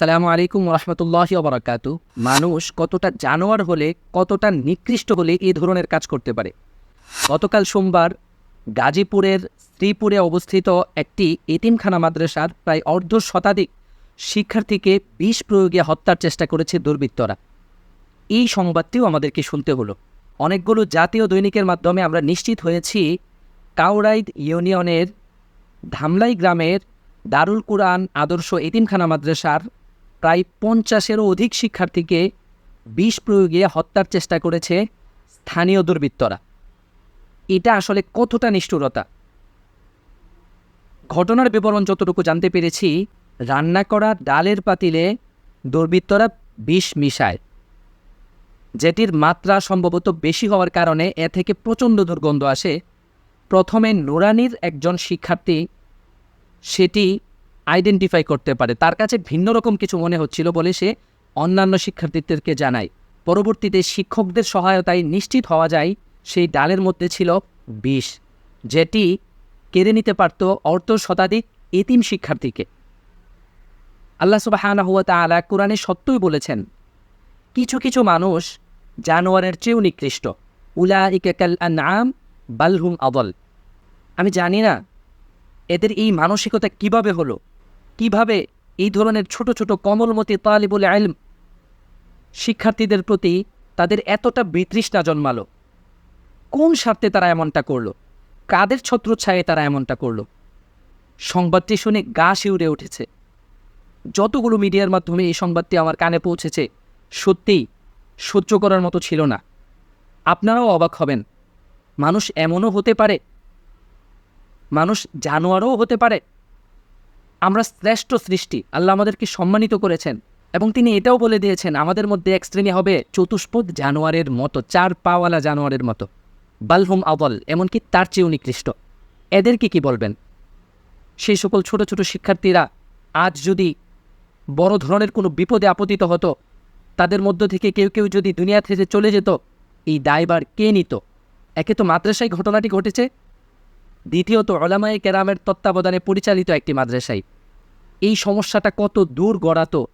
আসসালামু আলাইকুম রহমতুল্লাহি ওবরাকাত। মানুষ কতটা জানোয়ার হলে, কতটা নিকৃষ্ট হলে এই ধরনের কাজ করতে পারে? গতকাল সোমবার গাজীপুরের শ্রীপুরে অবস্থিত একটি এতিমখানা মাদ্রাসার প্রায় অর্ধ শতাধিক শিক্ষার্থীকে বিষ প্রয়োগে হত্যার চেষ্টা করেছে দুর্বৃত্তরা। এই সংবাদটিও আমাদেরকে শুনতে হলো। অনেকগুলো জাতীয় দৈনিকের মাধ্যমে আমরা নিশ্চিত হয়েছি কাউরাইদ ইউনিয়নের ধামলাই গ্রামের দারুল কুরআন আদর্শ এতিমখানা মাদ্রাসার প্রায় পঞ্চাশেরও অধিক শিক্ষার্থীকে বিষ প্রয়োগে হত্যার চেষ্টা করেছে স্থানীয় দুর্বৃত্তরা। এটা আসলে কতটা নিষ্ঠুরতা? ঘটনার বিবরণ যতটুকু জানতে পেরেছি, রান্না করা ডালের পাতিলে দুর্বৃত্তরা বিষ মিশায়। যেটির মাত্রা সম্ভবত বেশি হওয়ার কারণে এ থেকে প্রচণ্ড দুর্গন্ধ আসে। প্রথমে নুরানির একজন শিক্ষার্থী সেটি আইডেন্টিফাই করতে পারে। তার কাছে ভিন্ন রকম কিছু মনে হচ্ছিল বলে সে অন্যান্য শিক্ষার্থীদেরকে জানায়। পরবর্তীতে শিক্ষকদের সহায়তায় নিশ্চিত হওয়া যায়, সেই ডালের মধ্যে ছিল বিষ, যেটি কেড়ে নিতে পারত অর্ধ শতাধিক এতিম শিক্ষার্থীকে। আল্লাহ সুবাহানা হুয়া তালা কোরআনে সত্যই বলেছেন, কিছু কিছু মানুষ জানোয়ারের চেয়েও নিকৃষ্ট। উলা ইকাল নাম বালহুম আদল। আমি জানি না, এদের এই মানসিকতা কীভাবে হলো? কীভাবে এই ধরনের ছোট ছোট কমলমতি তালিবুল আলম শিক্ষার্থীদের প্রতি তাদের এতটা বিতৃষ্ণা জন্মালো? কোন স্বার্থে তারা এমনটা করল? কাদের ছত্রছায়ে তারা এমনটা করল? সংবাদটি শুনে গা শিউরে উঠেছে। যতগুলো মিডিয়ার মাধ্যমে এই সংবাদটি আমার কানে পৌঁছেছে, সত্যিই সহ্য করার মতো ছিল না। আপনারাও অবাক হবেন, মানুষ এমনও হতে পারে? মানুষ জানোয়ারও হতে পারে? আমরা শ্রেষ্ঠ সৃষ্টি, আল্লাহ আমাদেরকে সম্মানিত করেছেন। এবং তিনি এটাও বলে দিয়েছেন, আমাদের মধ্যে এক শ্রেণি হবে চতুষ্পদ জানোয়ারের মতো, চার পাওয়ালা জানোয়ারের মতো। বালহুম আবল এমনকি তার চেয়েও নিকৃষ্ট। এদেরকে কি বলবেন? সেই সকল ছোট ছোট শিক্ষার্থীরা আজ যদি বড় ধরনের কোনো বিপদে আপতিত হতো, তাদের মধ্য থেকে কেউ কেউ যদি দুনিয়া থেকে চলে যেত, এই দায়বার কে নিত? একে তো মাদ্রাসায় ঘটনাটি ঘটেছে দ্বিতীয়ত ওলামায়ে কেরামের তত্ত্বাবধানে পরিচালিত একটি মাদ্রাসায়। এই সমস্যাটা কত দূর গড়াতো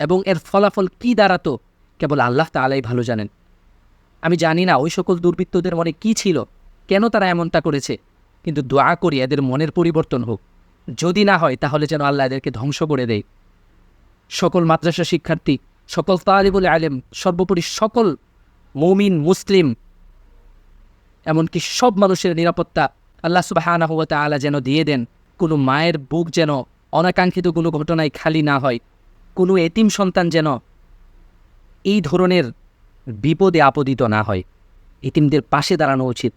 এবং এর ফলাফল কি দাঁড়াতো, কেবল আল্লাহ তালাই ভালো জানেন। আমি জানি না ওই সকল দুর্বৃত্তদের মনে কি ছিল, কেন তারা এমনটা করেছে, কিন্তু দোয়া করি এদের মনের পরিবর্তন হোক। যদি না হয়, তাহলে যেন আল্লাহ এদেরকে ধ্বংস করে দেয়। সকল মাদ্রাসা শিক্ষার্থী, সকল তালিবুল আলেম, সর্বোপরি সকল মৌমিন, মুসলিম, এমনকি সব মানুষের নিরাপত্তা আল্লাহ সুবাহানা হুয়া তালা যেন দিয়ে দেন, কোনো মায়ের বুক যেন অনাকাঙ্ক্ষিত কোনো ঘটনায় খালি না হয়, কোনো এতিম সন্তান যেন এই ধরনের বিপদে আপদিত না হয়। এতিমদের পাশে দাঁড়ানো উচিত।